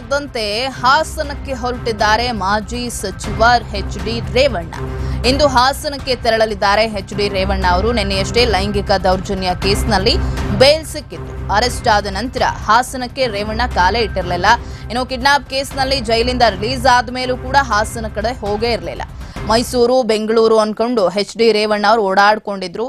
ಇದ್ದಂತೆ ಹಾಸನಕ್ಕೆ ಹೊರಟಿದ್ದಾರೆ ಮಾಜಿ ಸಚಿವ ಎಚ್ ಡಿ ರೇವಣ್ಣ. ಇಂದು ಹಾಸನಕ್ಕೆ ತೆರಳಲಿದ್ದಾರೆ ಎಚ್ ಡಿ ರೇವಣ್ಣ ಅವರು. ನಿನ್ನೆಯಷ್ಟೇ ಲೈಂಗಿಕ ದೌರ್ಜನ್ಯ ಕೇಸ್ನಲ್ಲಿ ಬೇಲ್ ಸಿಕ್ಕಿತ್ತು. ಅರೆಸ್ಟ್ ಆದ ನಂತರ ಹಾಸನಕ್ಕೆ ರೇವಣ್ಣ ಕಾಲೇ ಇಟ್ಟಿರಲಿಲ್ಲ. ಇನ್ನು ಕಿಡ್ನಾಪ್ ಕೇಸ್ನಲ್ಲಿ ಜೈಲಿಂದ ರಿಲೀಸ್ ಆದ ಮೇಲೂ ಕೂಡ ಹಾಸನ ಕಡೆ ಹೋಗೇ ಇರಲಿಲ್ಲ. ಮೈಸೂರು, ಬೆಂಗಳೂರು ಅನ್ಕೊಂಡು ಎಚ್ ಡಿ ರೇವಣ್ಣ ಅವರು ಓಡಾಡ್ಕೊಂಡಿದ್ರು.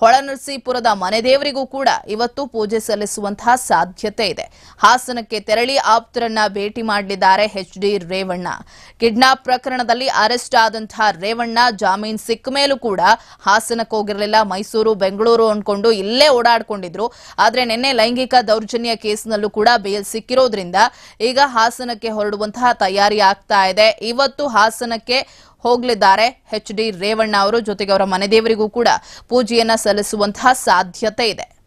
ಹೊಳನರಸೀಪುರದ ಮನೆದೇವರಿಗೂ ಕೂಡ ಇವತ್ತು ಪೂಜೆ ಸಲ್ಲಿಸುವಂತಹ ಸಾಧ್ಯತೆ ಇದೆ. ಹಾಸನಕ್ಕೆ ತೆರಳಿ ಆಪ್ತರನ್ನ ಭೇಟಿ ಮಾಡಲಿದ್ದಾರೆ ಎಚ್ ಡಿ ರೇವಣ್ಣ. ಕಿಡ್ನಾಪ್ ಪ್ರಕರಣದಲ್ಲಿ ಅರೆಸ್ಟ್ ಆದಂತಹ ರೇವಣ್ಣ ಜಾಮೀನ್ ಸಿಕ್ಕ ಮೇಲೂ ಕೂಡ ಹಾಸನಕ್ಕೆ ಹೋಗಿರಲಿಲ್ಲ. ಮೈಸೂರು, ಬೆಂಗಳೂರು ಅನ್ಕೊಂಡು ಇಲ್ಲೇ ಓಡಾಡ್ಕೊಂಡಿದ್ರು. ಆದ್ರೆ ನಿನ್ನೆ ಲೈಂಗಿಕ ದೌರ್ಜನ್ಯ ಕೇಸ್ನಲ್ಲೂ ಕೂಡ ಬೇಲ್ ಸಿಕ್ಕಿರೋದ್ರಿಂದ ಈಗ ಹಾಸನಕ್ಕೆ ಹೊರಡುವಂತಹ ತಯಾರಿ ಆಗ್ತಾ ಇದೆ. ಇವತ್ತು ಹಾಸನಕ್ಕೆ ಹೋಗಲಿದ್ದಾರೆ. ಎಚ್ ಡಿ ರೇವಣ್ಣ ಅವರು ಜೊತೆಗೆ ಅವರ ಮನೆದೇವರಿಗೂ ಕೂಡ ಪೂಜೆಯನ್ನ ಸಲ್ಲಿಸುವಂತಹ ಸಾಧ್ಯತೆ ಇದೆ.